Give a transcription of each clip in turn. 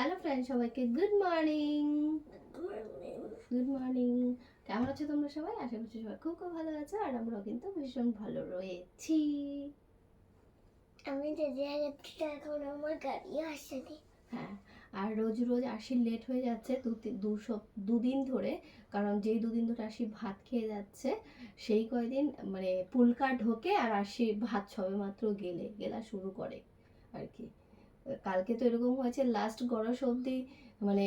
Hello friend সবাইকে good morning good morning কেমন আছো তোমরা সবাই? আশা করছি সবাই খুব খুব ভালো আছো আর আমরাও কিন্তু ভীষণ ভালো রয়েছি। আমি হয়ে যাচ্ছি এখন আমার গাড়ি আসেনি হ্যাঁ আর রোজ রোজ আশি লেট হয়ে যাচ্ছে দু দুদিন ধরে কারণ যেই দুদিন ধরে আশি ভাত খেয়ে যাচ্ছে সেই কয়দিন মানে পুলকা ঢোকে আর আশি ভাত সবে মাত্র গেলে গেলা শুরু করে আর কি। কালকে তো এরকম হয়েছে লাস্ট গরস অবধি মানে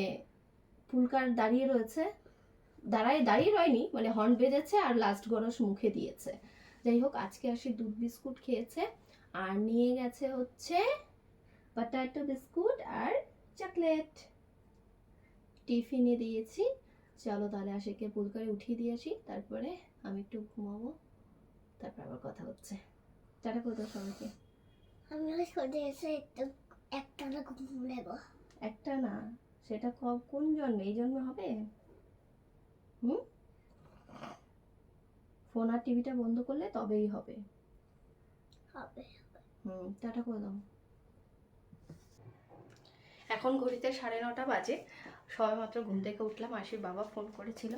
পুলকার দাঁড়িয়ে রয়েছে, দাঁড়ায়, দাঁড়িয়ে রয়নি মানে হর্ন বেজেছে আর লাস্ট গরস মুখে দিয়েছে। যাই হোক, আজকে আসি দুধ বিস্কুট খেয়েছে, আর নিয়ে গেছে হচ্ছে পটাটো বিস্কুট আর চকলেট টিফিনে দিয়েছি, চলো তাহলে আশিকে পুলকারে উঠিয়ে দিয়ে আসি, তারপরে আমি একটু ঘুমাবো, তারপর আবার কথা হচ্ছে। টাটা করে দাও সবাইকে। আমি একটু একটা না নেব? একটা না সেটা কোন জন্মে? এই জন্মে হবে? হুম? ফোন আর টিভিটা বন্ধ করলে তবেই হবে হবে। হুম টাটা করে দাও। এখন ঘড়িতে সাড়ে নটা বাজে। সবেমাত্র ঘুম থেকে উঠলাম আশির বাবা ফোন করেছিল।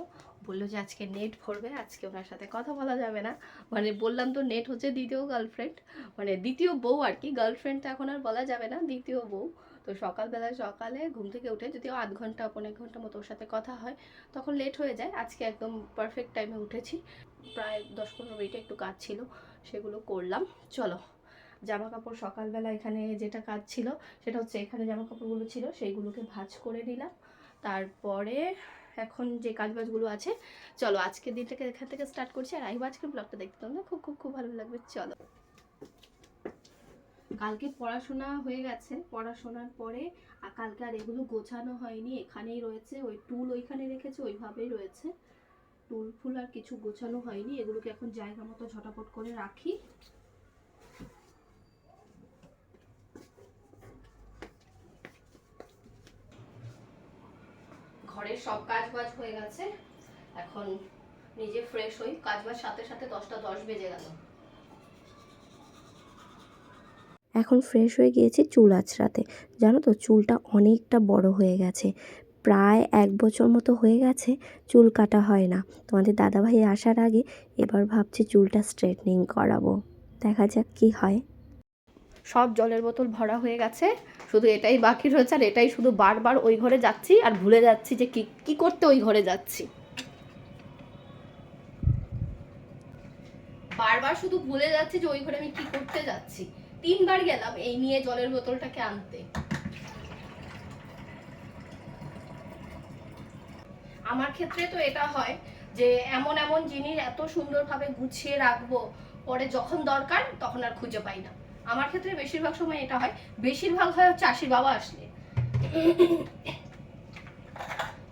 বলল যে আজকে নেট ভরবে, আজকে ওনার সাথে কথা বলা যাবে না। মানে বললাম তো নেট হচ্ছে দ্বিতীয় গার্লফ্রেন্ড মানে দ্বিতীয় বউ আর কি গার্লফ্রেন্ড তো এখন আর বলা যাবে না, দ্বিতীয় বউ। তো সকালবেলা সকালে ঘুম থেকে উঠে যদিও আধ ঘণ্টা পনেরো ঘণ্টা মতো ওর সাথে কথা হয়, তখন লেট হয়ে যায়। আজকে একদম পারফেক্ট টাইমে উঠেছি। প্রায় দশ পনেরো মিনিটে একটু কাজ ছিল, সেগুলো করলাম। চলো, জামা কাপড় সকালবেলা এখানে যেটা কাজ ছিল, সেটা হচ্ছে এখানে জামা কাপড়গুলো ছিল, সেইগুলোকে ভাঁজ করে নিলাম। তারপরে এখন যে কাজ বাজগুলো আছে, চলো আজকের দিনটাকে এখান থেকে স্টার্ট করছি। আর আহিব, আজকের ব্লগটা দেখতে তোমরা খুব খুব খুব ভালো লাগবে। চলো। কালকে পড়াশোনা হয়ে গেছে। পড়াশোনার পরে কালকে আর এগুলো গোছানো হয়নি। এখানেই রয়েছে। ওই টুল ওইখানে রেখেছে, ওইভাবেই রয়েছে। টুল ফুল আর কিছু গোছানো হয়নি। এগুলোকে এখন জায়গা মতো ঝটাপট করে রাখি। ঘরের সব কাজ বাজ হয়ে গেছে। এখন নিজে ফ্রেশ হই। কাজ সাথে সাথে দশটা দশ বেজে গেল। এখন ফ্রেশ হয়ে গিয়েছি চুল আছড়াতে জানো তো, চুলটা অনেকটা বড় হয়ে গেছে। প্রায় এক বছর মতো হয়ে গেছে চুল কাটা হয় না। তোমাদের দাদাভাই আসার আগে এবার ভাবছি চুলটা স্ট্রেটনিং করাবো। দেখা যাক কি হয়। সব জলের বোতল ভরা হয়ে গেছে। শুধু এটাই বাকি রয়েছে আর এটাই শুধু বারবার ওই ঘরে যাচ্ছি আর ভুলে যাচ্ছি যে কি কি করতে ওই ঘরে যাচ্ছি। বারবার শুধু ভুলে যাচ্ছি যে ওই ঘরে আমি কি করতে যাচ্ছি। তিনবার গেলাম এই নিয়ে জলের বোতলটাকে আনতে। আমার ক্ষেত্রে তো এটা হয় যে এমন এমন জিনিস এত সুন্দরভাবে গুছিয়ে রাখব, পরে যখন দরকার তখন আর খুঁজে পাই না। আমার ক্ষেত্রে বেশিরভাগ সময় এটা হয়। বেশিরভাগ হয় হচ্ছে আশির বাবা আসলে।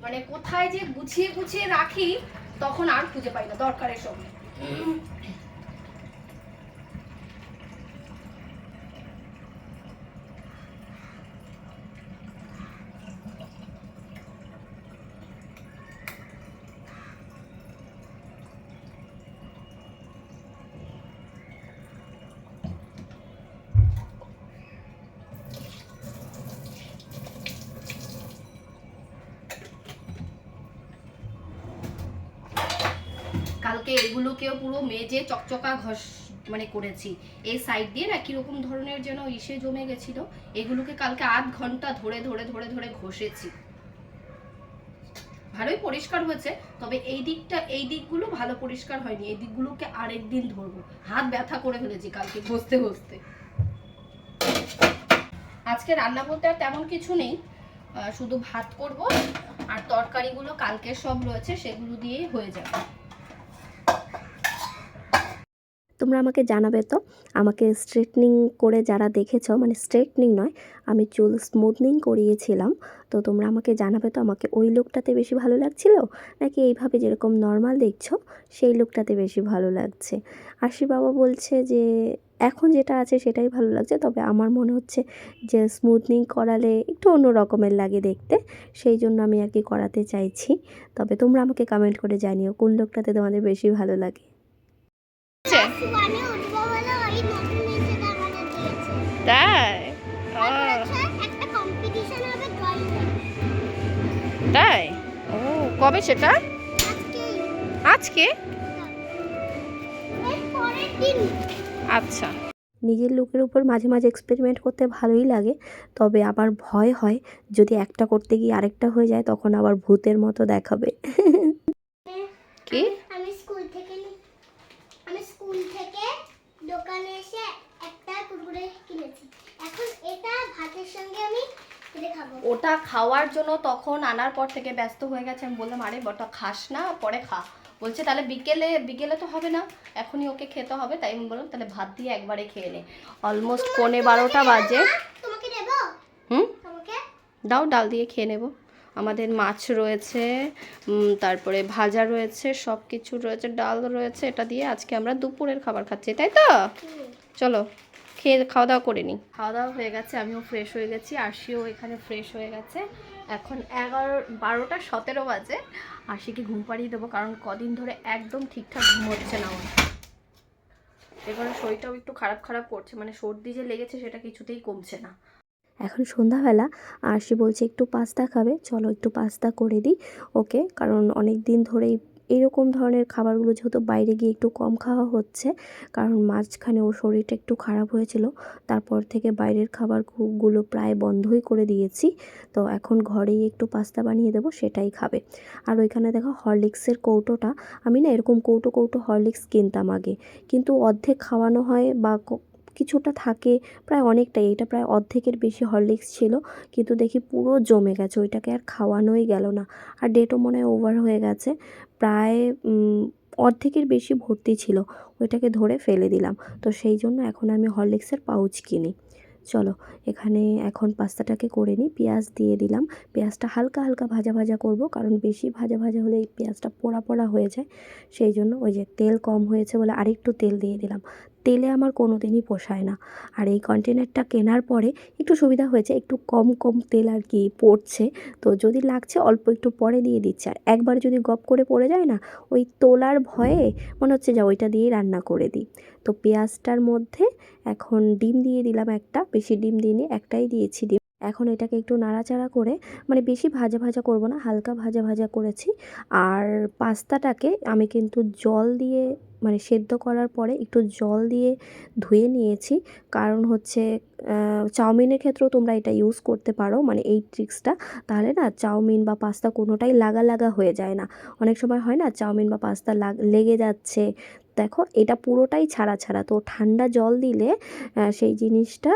মানে কোথায় যে গুছিয়ে গুছিয়ে রাখি, তখন আর খুঁজে পাই না দরকারের সময়। কালকে এগুলোকেও পুরো মেজে চকচকা ঘষ মানে করেছি। এই সাইড দিয়ে না কীরকম ধরনের যেন ইসে জমে গেছিল, এগুলোকে কালকে আধ ঘণ্টা ধরে ধরে ধরে ধরে ঘষেছি। ভালোই পরিষ্কার হয়েছে, তবে এই দিকটা, এই দিকগুলো ভালো পরিষ্কার হয়নি। এই দিকগুলোকে আরেক দিন ধরবো। হাত ব্যথা করে ফেলেছি কালকে ঘষতে ঘষতে। আজকে রান্না বলতে আর তেমন কিছু নেই। শুধু ভাত করব, আর তরকারিগুলো কালকে সব রয়েছে, সেগুলো দিয়েই হয়ে যাবে। তোমরা আমাকে জানাবে তো। আমাকে স্ট্রেটনিং করে যারা দেখেছ মানে স্ট্রেটনিং নয়, আমি চুল স্মুথনিং করিয়েছিলাম। তো তোমরা আমাকে জানাবে তো আমাকে ওই লুকটাতে বেশি ভালো লাগছিল? নাকি এইভাবে যেরকম নর্মাল দেখছ, সেই লুকটাতে বেশি ভালো লাগছে? আশি বাবা বলছে যে, এখন যেটা আছে সেটাই ভালো লাগছে, তবে আমার মনে হচ্ছে যে স্মুথনিং করালে একটু অন্য রকমের লাগে দেখতে। সেই জন্য আমি আর কি করাতে চাইছি। তবে তোমরা আমাকে কমেন্ট করে জানিও, কোন লোকটাতে তোমাদের বেশি ভালো লাগে? মানে আমাদের দিয়েছে। তাই? হবে ড্রয়িং কবে সেটা? আজকে? আচ্ছা। নিজের লোকের উপর মাঝে মাঝে এক্সপেরিমেন্ট করতে ভালোই লাগে তবে আবার ভয় হয় যদি একটা করতে গিয়ে আরেকটা হয়ে যায় তখন আবার ভূতের মতো দেখাবে। কি? আমি স্কুল থেকে আমি স্কুল থেকে দোকানে এসে একটা কুরকুরে কিনেছি। এখন এটা ভাতের সঙ্গে আমি ওটা খাওয়ার জন্য তখন আনার পর থেকে ব্যস্ত হয়ে গেছে। আমি বললাম আরে ওটা খাস না পরে খা। বলছে তাহলে বিকেলে বিকেলে তো হবে না। এখনই ওকে খেতে হবে। তাই আমি বললাম তাহলে ভাত দিয়ে একবারে খেয়ে নে। অলমোস্ট পৌনে বারোটা বাজে। তোমাকে দেবো? হুম? তোমাকে? দাও ডাল দিয়ে খেয়ে নেব। আমাদের মাছ রয়েছে তারপরে ভাজা রয়েছে সব কিছু রয়েছে, ডাল রয়েছে, এটা দিয়ে আজকে আমরা দুপুরের খাবার খাচ্ছি, তাই তো? চলো, খেয়ে, খাওয়া দাওয়া করে নিই। খাওয়া দাওয়া হয়ে গেছে, আমিও ফ্রেশ হয়ে গেছি, আরশিও এখানে ফ্রেশ হয়ে গেছে। এখন এগারো, বারোটা সতেরো বাজে, আরশিকে ঘুম পাড়িয়ে দেবো, কারণ কদিন ধরে একদম ঠিকঠাক ঘুম হচ্ছে না ওর এবারে শরীরটাও একটু খারাপ খারাপ করছে মানে সর্দি যে লেগেছে সেটা কিছুতেই কমছে না। এখন সন্ধ্যাবেলা আর সে বলছে, একটু পাস্তা খাবে, চলো একটু পাস্তা করে দিই। ওকে, কারণ অনেক দিন ধরেই এরকম ধরনের খাবারগুলো যেহেতু বাইরে গিয়ে একটু কম খাওয়া হচ্ছে, কারণ মাঝখানে ওর শরীরটা একটু খারাপ হয়েছিল, তারপর থেকে বাইরের খাবারগুলো প্রায় বন্ধই করে দিয়েছি। তো এখন ঘরেই একটু পাস্তা বানিয়ে দেবো, সেটাই খাবে। আর ওইখানে দেখো হরলিক্সের কৌটোটা, আমি না এরকম কৌটো কৌটো হরলিক্স কিনতাম আগে, কিন্তু অর্ধেক খাওয়ানো হয় বা কিছুটা থাকে প্রায় অনেকটাই। এটা প্রায় অর্ধেকের বেশি হরলিক্স ছিল, কিন্তু দেখি পুরো জমে গেছে। ওইটাকে আর খাওয়ানোই গেল না। আর ডেটও মনে হয় ওভার হয়ে গেছে। প্রায় অর্ধেকের বেশি ভর্তি ছিল। ওইটাকে ধরে ফেলে দিলাম। তো সেই জন্য এখন আমি হরলিক্সের পাউচ কিনি। চলো, এখানে এখন পাস্তাটাকে করে নিই। পেঁয়াজ দিয়ে দিলাম। পেঁয়াজটা হালকা হালকা ভাজা ভাজা করব, কারণ বেশি ভাজা ভাজা হলে এই পেঁয়াজটা পোড়া পোড়া হয়ে যায়। সেই জন্য ওই যে তেল কম হয়েছে বলে আরেকটু তেল দিয়ে দিলাম। তেলে আমার কোনো দিনই পোষায় না। আর এই কন্টেনারটা কেনার পরে একটু সুবিধা হয়েছে, একটু কম কম তেল আর কি পড়ছে। তো যদি লাগছে, অল্প একটু পরে দিয়ে দিচ্ছে। আর একবার যদি গপ করে পড়ে যায় না, ওই তোলার ভয়ে মনে হচ্ছে যা ওইটা দিয়েই রান্না করে দিই। তো পেঁয়াজটার মধ্যে এখন ডিম দিয়ে দিলাম একটা, বেশি ডিম দিইনি, একটাই দিয়েছি ডিম। এখন এটাকে একটু নাড়াচাড়া করে মানে বেশি ভাজা ভাজা করব না, হালকা ভাজা ভাজা করেছি। আর পাস্তাটাকে আমি কিন্তু জল দিয়ে মানে সেদ্ধ করার পরে একটু জল দিয়ে ধুয়ে নিয়েছি। কারণ হচ্ছে চাউমিনের ক্ষেত্রেও তোমরা এটা ইউজ করতে পারো মানে এই ট্রিক্সটা তাহলে না, চাউমিন বা পাস্তা কোনোটাই লাগা লাগা হয়ে যায় না। অনেক সময় হয় না, চাউমিন বা পাস্তা লাগ, লেগে যাচ্ছে দেখো, এটা পুরোটাই ছাড়া ছাড়া। তো ঠান্ডা জল দিলে সেই জিনিসটা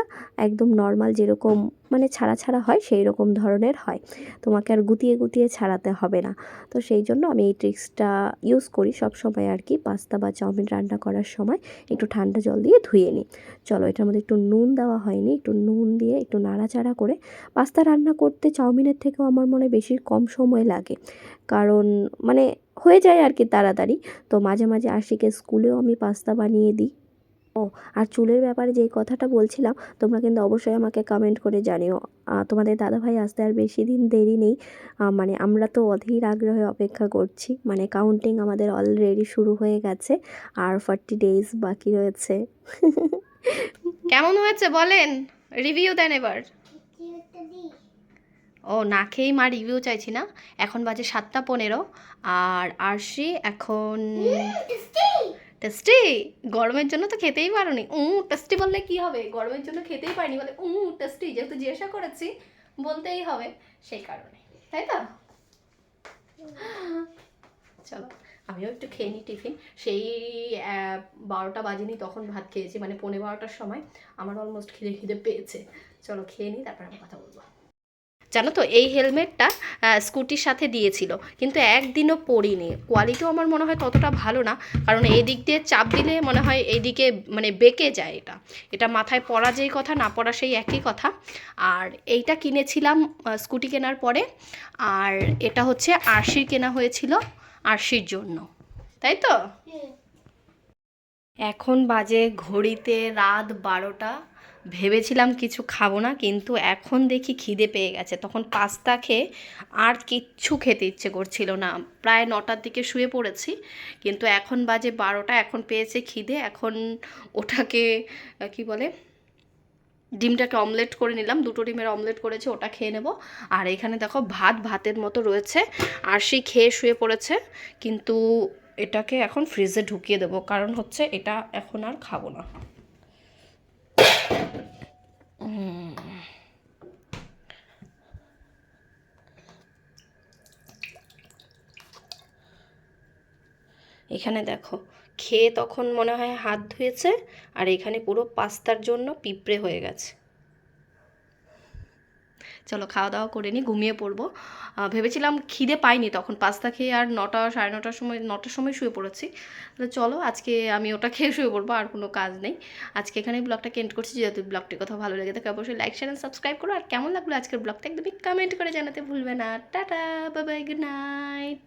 একদম নর্মাল যেরকম মানে ছাড়া ছাড়া হয় সেই রকম ধরনের হয়। তোমাকে আর গুটিয়ে গুটিয়ে ছাড়াতে হবে না। তো সেই জন্য আমি এই ট্রিক্সটা ইউজ করি সব সময় আর কি পাস্তা বা চাউমিন রান্না করার সময়। একটু ঠান্ডা জল দিয়ে ধুয়ে নিই। চলো, এটার মধ্যে একটু নুন দেওয়া হয়নি। একটু নুন দিয়ে একটু নাড়াচাড়া করে পাস্তা রান্না করতে চাউমিনের থেকেও আমার মনে বেশি কম সময় লাগে। কারণ মানে হয়ে যায় আর কি তাড়াতাড়ি। তো মাঝে মাঝে আশিকে স্কুলেও আমি পাস্তা বানিয়ে দিই। ও, আর চুলের ব্যাপারে যেই কথাটা বলছিলাম, তোমরা কিন্তু অবশ্যই আমাকে কমেন্ট করে জানিও। তোমাদের দাদাভাই আসতে আর বেশি দিন দেরি নেই। মানে আমরা তো অধীর আগ্রহে অপেক্ষা করছি। মানে কাউন্টিং আমাদের অলরেডি শুরু হয়ে গেছে। আর ফর্টি ডেজ বাকি রয়েছে। কেমন হয়েছে বলেন? রিভিউ দেন এবার। ও না খেয়েই মা রিভিউ চাইছি না। এখন বাজে সাতটা পনেরো আর আরশি এখন টেস্টি গরমের জন্য তো খেতেই পারোনি। উ টেস্টি বললে কি হবে? গরমের জন্য খেতেই পারিনি বলে উ টেস্টি যেহেতু জিজ্ঞাসা করেছি বলতেই হবে সেই কারণে। তাই তো? চলো আমিও একটু খেয়ে নিই টিফিন। সেই বারোটা বাজেনি তখন ভাত খেয়েছি মানে পনেরো বারোটার সময়। আমার অলমোস্ট খিদে খিদে পেয়েছে। চলো খেয়ে নিই তারপর আমি কথা বলব। জানো তো এই হেলমেটটা স্কুটির সাথে দিয়েছিল। কিন্তু একদিনও পরিনি। কোয়ালিটিও আমার মনে হয় ততটা ভালো না। কারণ এই দিক দিয়ে চাপ দিলে মনে হয় এইদিকে মানে বেঁকে যায় এটা। এটা মাথায় পড়া যেই কথা না পড়া সেই একই কথা। আর এইটা কিনেছিলাম স্কুটি কেনার পরে। আর এটা হচ্ছে আরশির কেনা হয়েছিল আরশির জন্য। তাই তো? এখন বাজে ঘড়িতে রাত বারোটা। ভেবেছিলাম কিছু খাব না, কিন্তু এখন দেখি খিদে পেয়ে গেছে। তখন পাস্তা খেয়ে আর কিচ্ছু খেতে ইচ্ছে করছিল না। প্রায় নটার দিকে শুয়ে পড়েছি, কিন্তু এখন বাজে বারোটা, এখন পেয়েছে খিদে। এখন ওটাকে, কি বলে, ডিমটাকে অমলেট করে নিলাম। দুটো ডিমের অমলেট করেছে, ওটা খেয়ে নেব। আর এখানে দেখো ভাত, ভাতের মতো রয়েছে। আর সেই খেয়ে শুয়ে পড়েছে, কিন্তু এটাকে এখন ফ্রিজে ঢুকিয়ে দেবো। কারণ হচ্ছে এটা এখন আর খাব না। এখানে দেখো, খেয়ে তখন মনে হয় হাত ধুয়েছে আর এখানে পুরো পাস্তার জন্য পিঁপড়ে হয়ে গেছে। চলো খাওয়া দাওয়া করে নিই, ঘুমিয়ে পড়ব। ভেবেছিলাম খিদে পাইনি তখন, পাস্তা খেয়ে আর নটা, সাড়ে নটার সময় নটার সময় শুয়ে পড়েছি। তাহলে চলো, আজকে আমি ওটা খেয়ে শুয়ে পড়ব, আর কোনো কাজ নেই। আজকে এখানে ব্লগটা এন্ড করছি, যেহেতু ব্লগটির কথা ভালো লেগে থাকে, অবশ্যই লাইক শেয়ার সাবস্ক্রাইব করো। আর কেমন লাগল আজকের ব্লগটা একদমই কমেন্ট করে জানাতে ভুলবে না। Tata bye bye good night